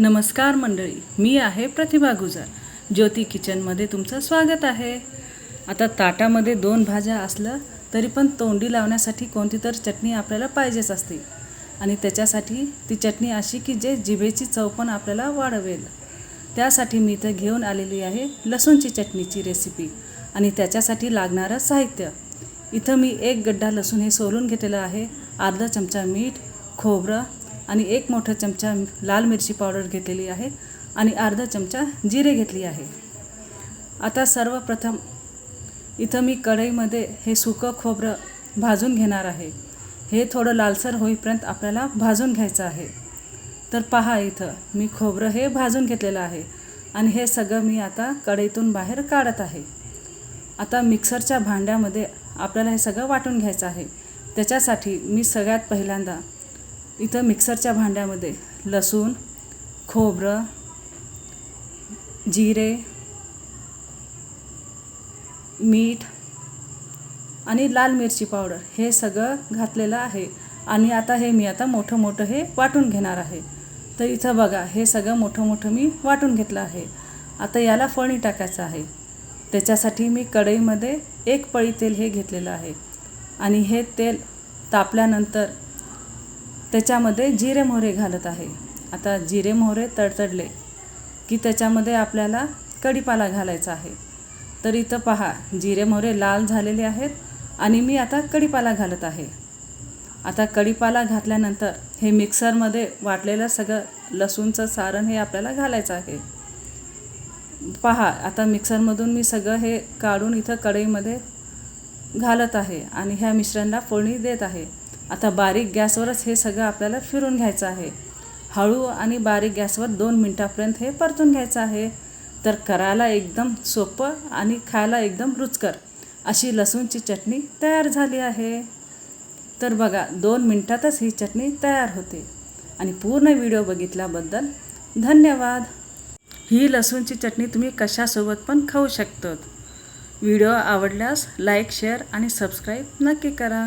नमस्कार मंडळी मी आहे प्रतिभा गुजर. ज्योती किचनमध्ये तुमचं स्वागत आहे. आता ताटामध्ये दोन भाज्या असलं तरी पण तोंडी लावण्यासाठी कोणती तर चटणी आपल्याला पाहिजेच असते. आणि त्याच्यासाठी ती चटणी अशी की जे जिभेची चव पण आपल्याला वाढवेल. त्यासाठी मी इथं घेऊन आलेली आहे लसूणची चटणीची रेसिपी आणि त्याच्यासाठी लागणारं साहित्य. इथं मी एक गड्डा लसूण हे सोलून घेतलेलं आहे. अर्धा चमचा मीठ खोबरं आणि एक मोठा चमचा लाल मिरची पावडर घेतलेली आहे आणि अर्धा चमचा जिरे घेतली आहे. आता सर्वप्रथम इथं मी कढईमध्ये हे सुकं खोबरं भाजून घेणार आहे. हे थोडं लालसर होईपर्यंत आपल्याला भाजून घ्यायचं आहे. तर पहा इथं मी खोबरं हे भाजून घेतलेलं आहे आणि हे सगळं मी आता कढईतून बाहेर काढत आहे. आता मिक्सरच्या भांड्यामध्ये आपल्याला हे सगळं वाटून घ्यायचं आहे. त्याच्यासाठी मी सगळ्यात पहिल्यांदा इथं मिक्सरच्या भांड्यामध्ये लसूण खोबरं जिरे मीठ आणि लाल मिरची पावडर हे सगळं घातलेलं आहे. आणि आता हे मी आता मोठं मोठं हे वाटून घेणार आहे. तर इथं बघा हे सगळं मोठं मोठं मी वाटून घेतलं आहे. आता याला फळणी टाकायचं आहे. त्याच्यासाठी मी कढईमध्ये एक पळी तेल हे घेतलेलं आहे. आणि हे तेल तापल्यानंतर त्याच्यामध्ये जिरे मोहरे घालत आहे. आता जिरे मोहरे तडतडले की त्याच्यामध्ये आपल्याला कढीपाला घालायचा आहे. तर इथं पहा जिरे मोहरे लाल झालेले आहेत आणि मी आता कढीपाला घालत आहे. आता कढीपाला घातल्यानंतर हे मिक्सरमध्ये वाटलेलं सगळं लसूणचं सारण हे आपल्याला घालायचं आहे. पहा आता मिक्सरमधून मी सगळं हे काढून इथं कढईमध्ये घालत आहे आणि ह्या मिश्रणाला फोडणी देत आहे. आता बारीक गॅसवरच हे सगळं आपल्याला फिरून घ्यायचं आहे. हळू आणि बारीक गॅसवर दोन मिनटापर्यंत हे परतून घ्यायचं आहे. तर करायला एकदम सोपं आणि खायला एकदम रुचकर अशी लसूणची चटणी तयार झाली आहे. तर बघा दोन मिनटातच ही चटणी तयार होते. आणि पूर्ण व्हिडिओ बघितल्याबद्दल धन्यवाद. ही लसूणची चटणी तुम्ही कशासोबत पण खाऊ शकतात. व्हिडिओ आवडल्यास लाईक शेअर आणि सबस्क्राईब नक्की करा.